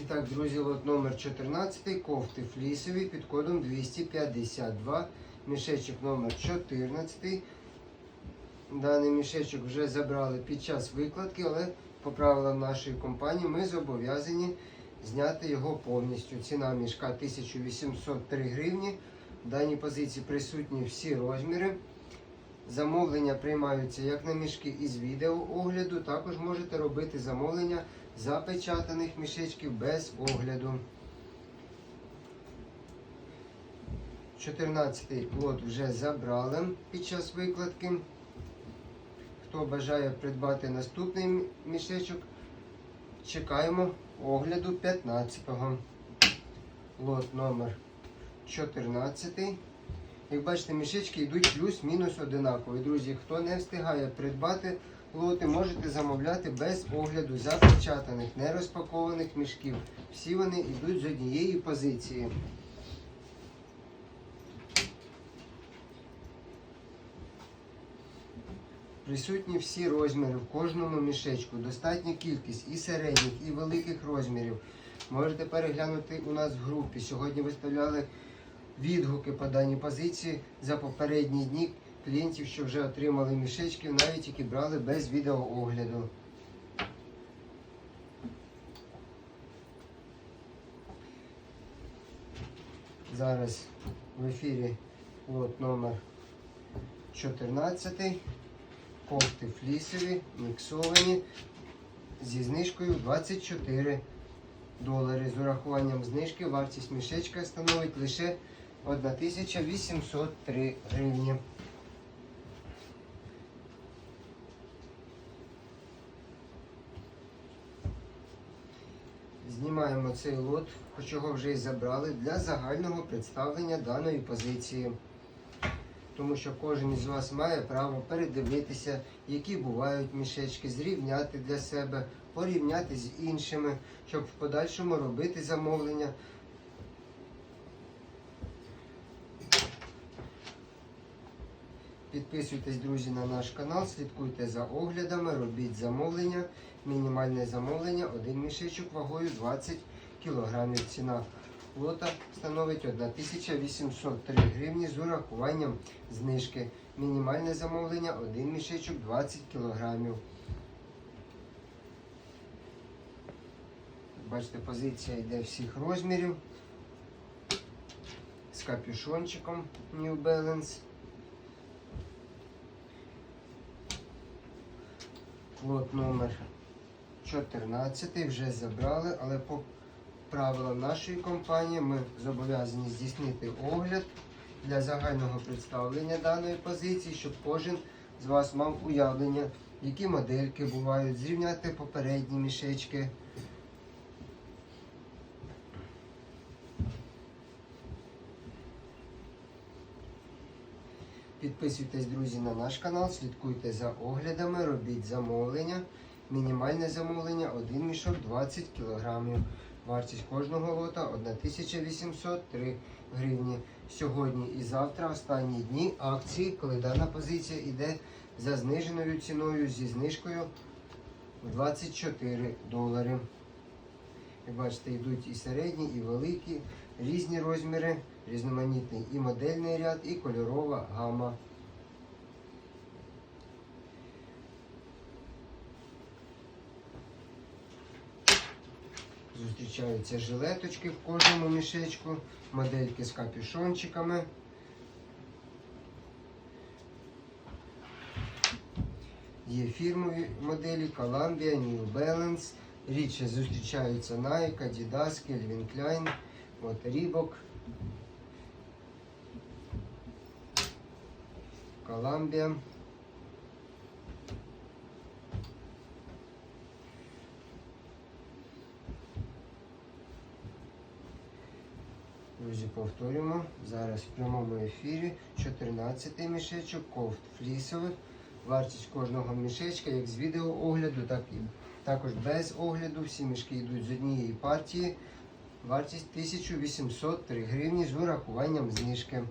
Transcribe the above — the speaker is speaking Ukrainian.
І так, друзі, номер 14 кофти флісові під кодом 252. Мішечок номер 14. Даний мішечок вже забрали під час викладки, але по правилам нашої компанії ми зобов'язані зняти його повністю. Ціна мішка 1803 гривні. В даній позиції присутні всі розміри. Замовлення приймаються як на мішки із відеоогляду. Також можете робити замовлення запечатаних мішечків без огляду. 14-й лот вже забрали під час викладки. Хто бажає придбати наступний мішечок, чекаємо огляду 15-го. Лот номер 14. Як бачите, мішечки йдуть плюс-мінус одинакові. Друзі, хто не встигає придбати лоти, можете замовляти без огляду запечатаних, не розпакованих мішків. Всі вони йдуть з однієї позиції. Присутні всі розміри в кожному мішечку. Достатня кількість і середніх, і великих розмірів. Можете переглянути у нас в групі. Сьогодні виставляли відгуки по даній позиції за попередні дні клієнтів, що вже отримали мішечки, навіть які брали без відеоогляду. Зараз в ефірі лот номер 14. Кофти флісові, міксовані зі знижкою 24 долари. З урахуванням знижки вартість мішечка становить лише 1803 гривні. Знімаємо цей лот, хоч його вже і забрали, для загального представлення даної позиції. Тому що кожен із вас має право передивитися, які бувають мішечки, зрівняти для себе, порівняти з іншими, щоб в подальшому робити замовлення. Підписуйтесь, друзі, на наш канал, слідкуйте за оглядами, робіть замовлення. Мінімальне замовлення, один мішечок вагою 20 кг. Ціна лота становить 1803 гривні з урахуванням знижки. Мінімальне замовлення, один мішечок 20 кг. Бачите, позиція йде всіх розмірів. З капюшончиком New Balance. Лот номер 14 вже забрали, але по правилам нашої компанії ми зобов'язані здійснити огляд для загального представлення даної позиції, щоб кожен з вас мав уявлення, які модельки бувають, зрівняти попередні мішечки. Підписуйтесь, друзі, на наш канал, слідкуйте за оглядами, робіть замовлення. Мінімальне замовлення один мішок 20 кг. Вартість кожного лота 1803 гривні. Сьогодні і завтра останні дні акції, коли дана позиція йде за зниженою ціною зі знижкою в 24 долари. Як бачите, йдуть і середні, і великі, різні розміри, різноманітний і модельний ряд, і кольорова гама. Зустрічаються жилеточки в кожному мішечку, модельки з капюшончиками. Є фірмові моделі Columbia, New Balance. Рідше зустрічаються Nike, Adidas, Calvin Klein, от Reebok. Columbia. Друзі, повторюємо. Зараз в прямому ефірі 14 мішечок кофт флісових. Вартість кожного мішечка, як з відеоогляду, так і також без огляду. Всі мішки йдуть з однієї партії. Вартість 1803 гривні з урахуванням знижки.